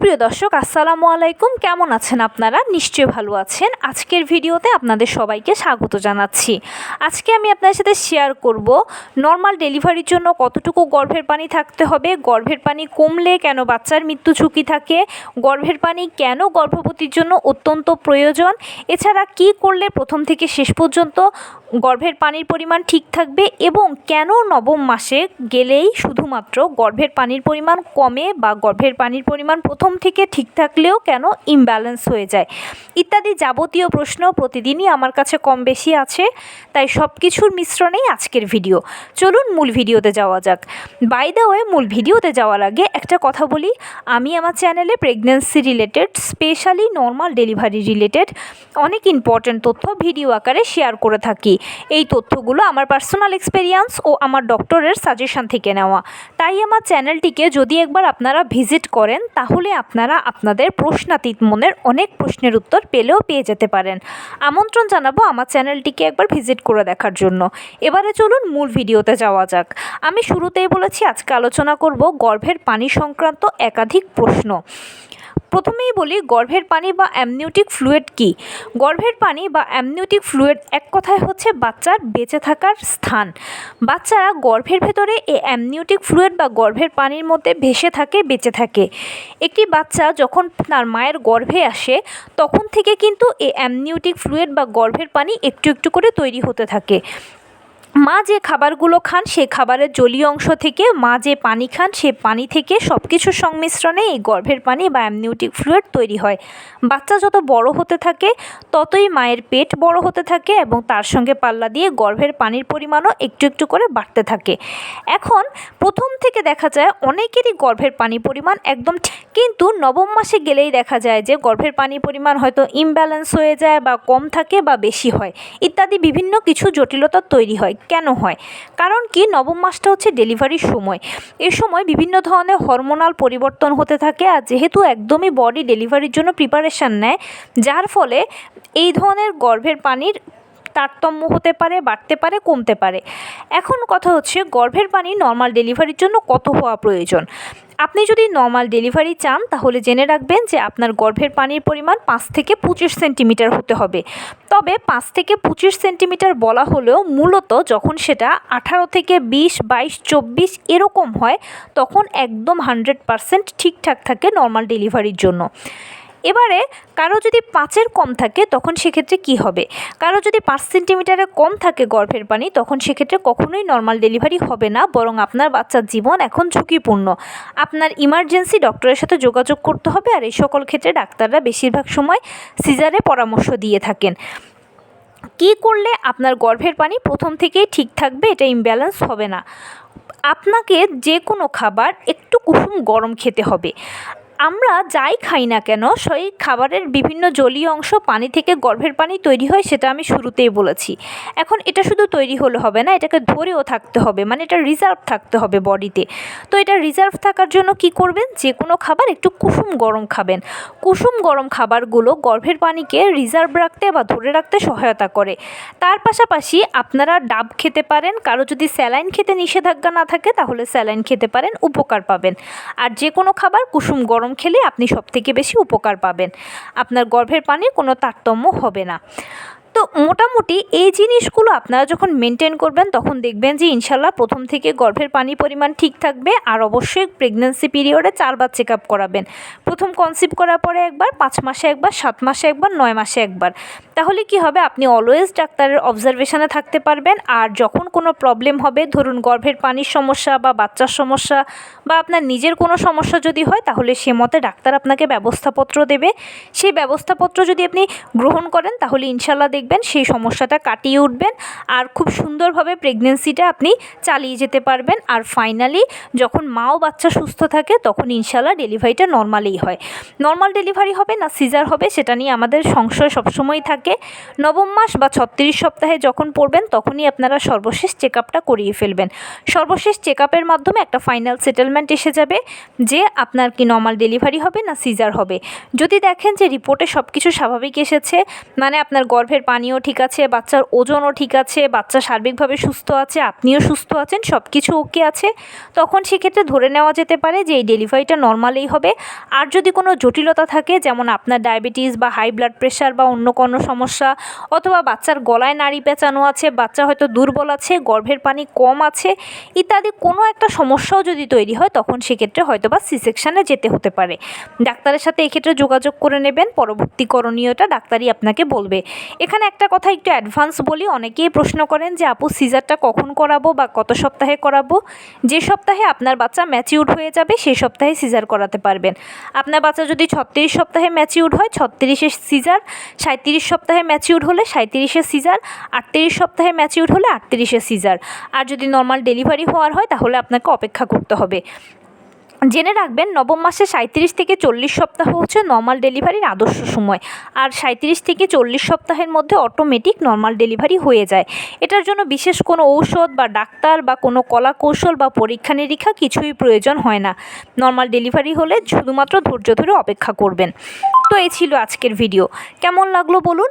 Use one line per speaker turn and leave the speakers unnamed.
সুপ্রিয় দর্শক, আসসালামু আলাইকুম। কেমন আছেন আপনারা? নিশ্চয়ই ভালো আছেন। আজকের ভিডিওতে আপনাদের সবাইকে স্বাগত জানাচ্ছি। আজকে আমি আপনাদের সাথে শেয়ার করব নর্মাল ডেলিভারির জন্য কতটুকু গর্ভের পানি থাকতে হবে, গর্ভের পানি কমলে কেন বাচ্চার মৃত্যু ঝুঁকি থাকে, গর্ভের পানি কেন গর্ভবতীর জন্য অত্যন্ত প্রয়োজন, এছাড়া কি করলে প্রথম থেকে শেষ পর্যন্ত গর্ভের পানির পরিমাণ ঠিক থাকবে এবং কেন নবম মাসে গেলেই শুধুমাত্র গর্ভের পানির পরিমাণ কমে বা গর্ভের পানির পরিমাণ প্রথম থেকে ঠিক থাকলেও কেন ইমব্যালেন্স হয়ে যায়? ইত্যাদি যাবতীয় প্রশ্ন প্রতিদিনই আমার কাছে কম বেশি আছে, তাই সব কিছুর মিশ্রণেই আজকের ভিডিও চলুন মূল ভিডিওতে যাওয়া যাক। বাই দ্য ওয়ে মূল ভিডিওতে যাওয়ার আগে একটা কথা বলি। আমি আমার চ্যানেলে pregnancy related specially normal delivery related অনেক ইম্পর্ট্যান্ট তথ্য ভিডিও আকারে শেয়ার করে থাকি। এই তথ্যগুলো আমার পার্সোনাল এক্সপেরিয়েন্স ও আমার ডক্টরের সাজেশন থেকে নেওয়া। তাই আমার চ্যানেলটিকে যদি একবার আপনারা ভিজিট করেন, তাহলে আপনারা আপনাদের প্রশ্নাতীত মনের অনেক প্রশ্নের উত্তর পেলেও পেয়ে যেতে পারেন। আমন্ত্রণ জানাব আমার চ্যানেলটিকে একবার ভিজিট করে দেখার জন্য। এবারে চলুন মূল ভিডিওতে যাওয়া যাক। আমি শুরুতেই বলেছি, আজকে আলোচনা করব গর্ভের পানি সংক্রান্ত একাধিক প্রশ্ন। প্রথমেই বলি, গর্ভের পানি বা অ্যামনিউটিক ফ্লুয়েড কি? গর্ভের পানি বা অ্যামনিউটিক ফ্লুয়েড এক কথায় হচ্ছে বাচ্চার বেঁচে থাকার স্থান। বাচ্চারা গর্ভের ভেতরে এই অ্যামনিউটিক ফ্লুয়েড বা গর্ভের পানির মধ্যে ভেসে থাকে, বেঁচে থাকে। একটি বাচ্চা যখন তার মায়ের গর্ভে আসে, তখন থেকে কিন্তু এই অ্যামনিউটিক ফ্লুয়েড বা গর্ভের পানি একটু একটু করে তৈরি হতে থাকে। মা যে খাবারগুলো খান সেই খাবারের জলীয় অংশ থেকে, মা যে পানি খান, সে পানি থেকে সব কিছুর সংমিশ্রণে এই গর্ভের পানি বা অ্যামনিউটিক ফ্লুইড তৈরি হয়। বাচ্চা যত বড় হতে থাকে, ততই মায়ের পেট বড় হতে থাকে এবং তার সঙ্গে পাল্লা দিয়ে গর্ভের পানির পরিমাণও একটু একটু করে বাড়তে থাকে। এখন প্রথম থেকে দেখা যায় অনেকেরই গর্ভের পানি পরিমাণ একদম কিন্তু নবম মাসে গেলেই দেখা যায় যে গর্ভের পানির পরিমাণ হয়তো ইমব্যালেন্স হয়ে যায় বা কম থাকে বা বেশি হয়, ইত্যাদি বিভিন্ন কিছু জটিলতা তৈরি হয়। কেন হয়? কারণ কি? নবম মাসটা হচ্ছে ডেলিভারির সময়। এ সময় বিভিন্ন ধরনের হরমোনাল পরিবর্তন হতে থাকে আর যেহেতু একদমই বডি ডেলিভারির জন্য প্রিপারেশান নেয়, যার ফলে এই ধরনের গর্ভের পানির তারতম্য হতে পারে, বাড়তে পারে, কমতে পারে। এখন কথা হচ্ছে গর্ভের পানি নর্মাল ডেলিভারির জন্য কত হওয়া প্রয়োজন? আপনি যদি নর্মাল ডেলিভারি চান, তাহলে জেনে রাখবেন যে আপনার গর্ভের পানির পরিমাণ পাঁচ থেকে পঁচিশ সেন্টিমিটার হতে হবে। তবে পাঁচ থেকে পঁচিশ সেন্টিমিটার বলা হলেও মূলত যখন সেটা আঠারো থেকে বিশ, বাইশ, চব্বিশ এরকম হয়, তখন একদম হান্ড্রেড পারসেন্ট ঠিকঠাক থাকে নর্মাল ডেলিভারির জন্য। এবারে কারও যদি পাঁচের কম থাকে, তখন সেক্ষেত্রে কি হবে? কারও যদি পাঁচ সেন্টিমিটারের কম থাকে গর্ভের পানি, তখন সেক্ষেত্রে কখনোই নর্মাল ডেলিভারি হবে না, বরং আপনার বাচ্চার জীবন এখন ঝুঁকিপূর্ণ। আপনার ইমার্জেন্সি ডক্টরের সাথে যোগাযোগ করতে হবে, আর এই সকল ক্ষেত্রে ডাক্তাররা বেশিরভাগ সময় সিজারে পরামর্শ দিয়ে থাকেন। কী করলে আপনার গর্ভের পানি প্রথম থেকেই ঠিক থাকবে, এটা ইমব্যালেন্স হবে না। আপনাকে যে কোনো খাবার একটু কুসুম গরম খেতে হবে। আমরা যাই খাই না কেন, সেই খাবারের বিভিন্ন জলীয় অংশ পানি থেকে গর্ভের পানি তৈরি হয় সেটা আমি শুরুতেই বলেছি। এখন এটা শুধু তৈরি হলে হবে না, এটাকে ধরেও থাকতে হবে মানে এটা রিজার্ভ থাকতে হবে বডিতে। তো এটা রিজার্ভ থাকার জন্য কি করবেন? যে কোনো খাবার একটু কুসুম গরম খাবেন। কুসুম গরম খাবারগুলো গর্ভের পানিকে রিজার্ভ রাখতে বা ধরে রাখতে সহায়তা করে। তার পাশাপাশি আপনারা ডাব খেতে পারেন, কারও যদি স্যালাইন খেতে নিষেধাজ্ঞা না থাকে, তাহলে স্যালাইন খেতে পারেন, উপকার পাবেন। আর যে কোনো খাবার কুসুম গরম খেলে আপনি সবথেকে বেশি উপকার পাবেন। আপনার গর্ভের পানির কোনো তারতম্য হবে না। তো মোটামুটি এই জিনিসগুলো আপনারা যখন মেনটেন করবেন, তখন দেখবেন যে ইনশাল্লাহ প্রথম থেকে গর্ভের পানি পরিমাণ ঠিক থাকবে আর অবশ্যই প্রেগনেন্সি পিরিয়ডে চারবার চেক আপ করাবেন। প্রথম কনসিভ করার পরে একবার, পাঁচ মাসে একবার, সাত মাসে একবার, নয় মাসে একবার। তাহলে কি হবে? আপনি অলওয়েজ ডাক্তারের অবজারভেশনে থাকতে পারবেন আর যখন কোনো প্রবলেম হবে, ধরুন গর্ভের পানির সমস্যা বা বাচ্চার সমস্যা বা আপনার নিজের কোনো সমস্যা যদি হয়, তাহলে সে মতে ডাক্তার আপনাকে ব্যবস্থাপত্র দেবে। সেই ব্যবস্থাপত্র যদি আপনি গ্রহণ করেন, তাহলে ইনশাল্লাহ দেখবেন, সেই সমস্যাটা কাটিয়ে উঠবেন আর খুব সুন্দরভাবে প্রেগনেন্সিটা আপনি চালিয়ে যেতে পারবেন। আর ফাইনালি যখন মাও বাচ্চা সুস্থ থাকে, তখন ইনশাল্লাহ ডেলিভারিটা নর্মালেই হয়। নর্মাল ডেলিভারি হবে না সিজার হবে, সেটা নিয়ে আমাদের সংশয় সবসময় থাকে। নবম মাস বা ছত্রিশ সপ্তাহে যখন পড়বেন, তখনই আপনারা সর্বশেষ চেক আপটা করিয়ে ফেলবেন। সর্বশেষ চেক আপের মাধ্যমে একটা ফাইনাল সেটেলমেন্ট এসে যাবে যে আপনার কি নর্মাল ডেলিভারি হবে না সিজার হবে। যদি দেখেন যে রিপোর্টে সব কিছু স্বাভাবিক এসেছে মানে আপনার গর্ভের পানিও ঠিক আছে, বাচ্চার ওজনও ঠিক আছে, বাচ্চা সার্বিকভাবে সুস্থ আছে, আপনিও সুস্থ আছেন সব কিছু ওকে আছে। তখন সেক্ষেত্রে ধরে নেওয়া যেতে পারে যে এই ডেলিভারিটা নর্মালেই হবে। আর যদি কোনো জটিলতা থাকে, যেমন আপনার ডায়াবেটিস বা হাই ব্লাড প্রেশার বা অন্য কোনো সমস্যা, অথবা বাচ্চার গলায় নাড়ি পেঁচানো আছে, বাচ্চা হয়তো দুর্বল আছে, গর্ভের পানি কম আছে, ইত্যাদি কোনো একটা সমস্যাও যদি তৈরি হয়, তখন সেক্ষেত্রে হয়তো বা সি সেকশানে যেতে হতে পারে। ডাক্তারের সাথে এক্ষেত্রে যোগাযোগ করে নেবেন, পরবর্তী করণীয়টা ডাক্তারই আপনাকে বলবে। এখানে একটা কথা একটু অ্যাডভান্স বলি। অনেকেই প্রশ্ন করেন যে, আপু সিজারটা কখন করাবো বা কত সপ্তাহে করাবো? যে সপ্তাহে আপনার বাচ্চা ম্যাচিউর হয়ে যাবে, সেই সপ্তাহে সিজার করাতে পারবেন। আপনার বাচ্চা যদি ছত্রিশ সপ্তাহে ম্যাচিউর হয়, ছত্রিশে সিজার সাঁত্রিশ সপ্তাহে ম্যাচিউর হলে সাঁত্রিশে সিজার আটত্রিশ সপ্তাহে ম্যাচিউর হলে আটত্রিশে সিজার আর যদি নর্মাল ডেলিভারি হওয়ার হয়, তাহলে আপনাকে অপেক্ষা করতে হবে। জেনে রাখবেন, নবম মাসে সাঁত্রিশ থেকে চল্লিশ সপ্তাহ হচ্ছে নর্মাল ডেলিভারির আদর্শ সময়। আর সাঁত্রিশ থেকে চল্লিশ সপ্তাহের মধ্যে অটোমেটিক নর্মাল ডেলিভারি হয়ে যায়। এটার জন্য বিশেষ কোনো ঔষধ বা ডাক্তার বা কোনো কলা কৌশল বা পরীক্ষা নিরীক্ষা কিছুই প্রয়োজন হয় না। নর্মাল ডেলিভারি হলে শুধুমাত্র ধৈর্য ধরে অপেক্ষা করবেন। তো এই ছিল আজকের ভিডিও কেমন লাগল বলুন?